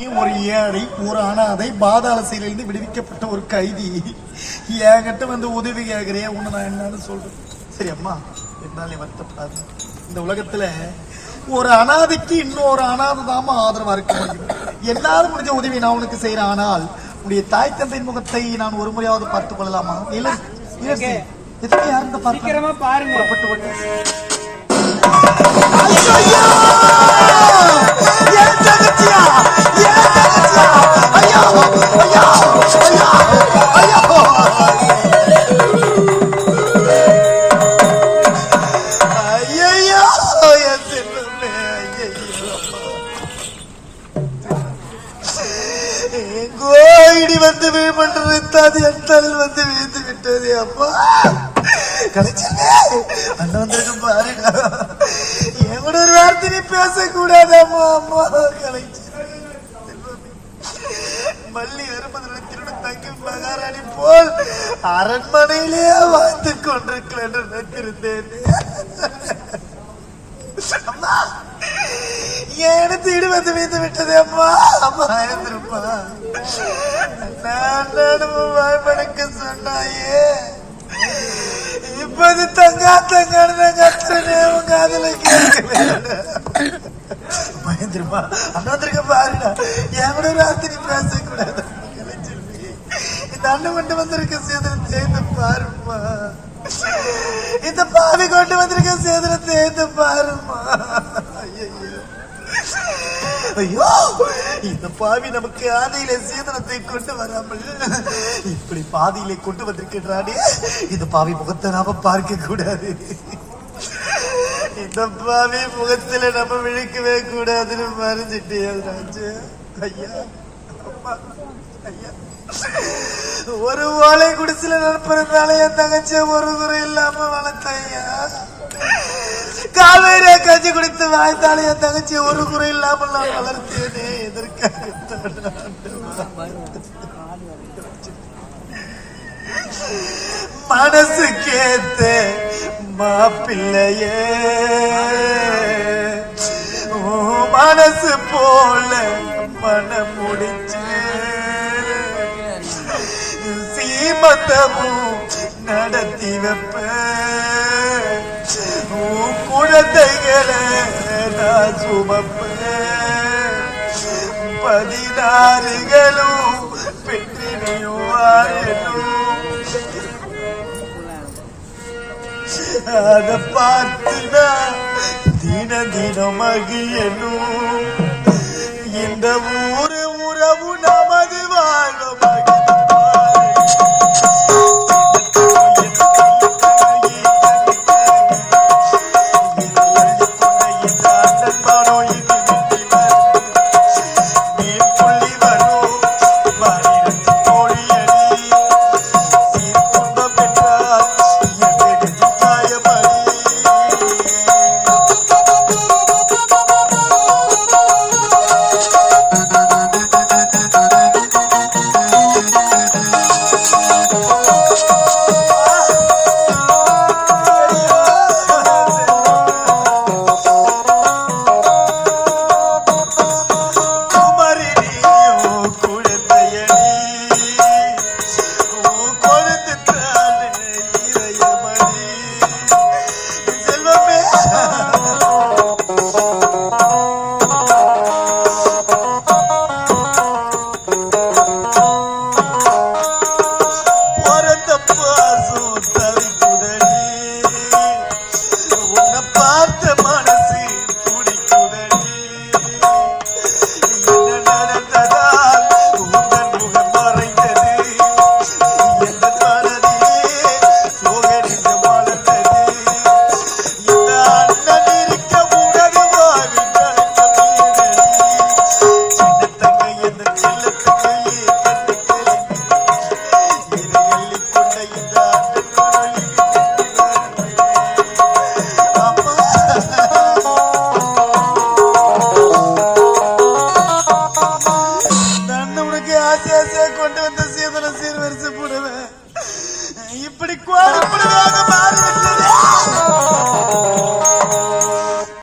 ஒரு ஏழை ஒரு அனாதை பாதாள சிறையிலிருந்து விடுவிக்கப்பட்ட ஒரு கைதி. என்கிட்ட வந்து உதவி கேட்கிறேன் உன்னை நான் என்னன்னு சொல்றேன். சரி அம்மா என்னாலே வருத்தப்படாது. இந்த உலகத்துல ஒரு அனாதைக்கு இன்னொரு அனாதை தாம ஆதரவா இருக்க முடியும். என்னால முடிஞ்ச உதவி நான் உனக்கு செய்யறேன் ஆனால் உன்னுடைய தாய் தந்தையின் முகத்தை நான் ஒரு முறையாவது பார்த்துக் கொள்ளலாமா? இல்ல எதுக்கு யாருந்த பாருங்க. புறப்பட்டு எங்கோ இடி வந்து வீழ்மன்றது அது என் வந்து வீழ்ந்து விட்டது அப்பா. கலைச்சலே அண்ணன் வந்திருக்க பாருங்க என் கூட ஒரு வார்த்தை நீ பேசக்கூடாது அம்மா. அம்மா கலைச்சல். மல்லி அருமதுல திருடு தங்கி மகாராணி போல் அரண்மனையிலேயே வாழ்ந்து கொண்டிருக்கல என்று நினைத்திருந்தேன். அம்மா ஏன்னு தேடி வந்து வீழ்ந்து விட்டது அம்மா? நான் வாய்மனுக்கு சொன்னாயே. இப்போது தங்கா தங்கான்னு கத்துறனே உங்க அதுல பயந்துருமா? அண்ணா வந்திருக்க பாருடா. என் கூட ராத்திரி பேசக்கூடாது. இந்த அண்ணன் கொண்டு வந்திருக்க சேதனத்தை இந்த பாருமா இந்த பாவி கொண்டு வந்திருக்க சேதனத்தை இந்த பாருமா ஐயோ இந்த பாவி நமக்கு ஆதையில சீதனத்தை கொண்டு வராமல். இப்படி பாதியிலே கொண்டு வந்திருக்கிறானே இந்த பாவி முகத்தை நாம பார்க்க கூடாது. இந்த பாவி முகத்துல நம்ம விழிக்கவே கூடாதுன்னு மறைஞ்சிட்டே ராஜு. ஐயா அம்மா ஐயா. ஒரு ஓலை குடிசில நடப்புறதுனால என் தங்கச்சியை ஒரு குறை இல்லாம வளர்த்தையா கஞ்சி குடித்து வாய்த்தாலே என் தங்கச்சி ஒரு குறை இல்லாமல் நான் வளர்த்தேனே எதற்காக மனசு கேத்த மாப்பிள்ளையே. மனசு போல மனம் முடிச்சு சீமத்தமும் நடத்தி வைப்பேன். உன் நான் சுமப்பேன். பதினாறுகளும் பெற்றினையும் அதை அத பார்த்துனா தின தினம் மகிழணும் இந்த ஊரு உறவு நம the ஆசையா கொண்டு வந்த சீதன சீர்வரிசை போடுவேன். இப்படி கோரப்படுவதாக மாறிவிட்டு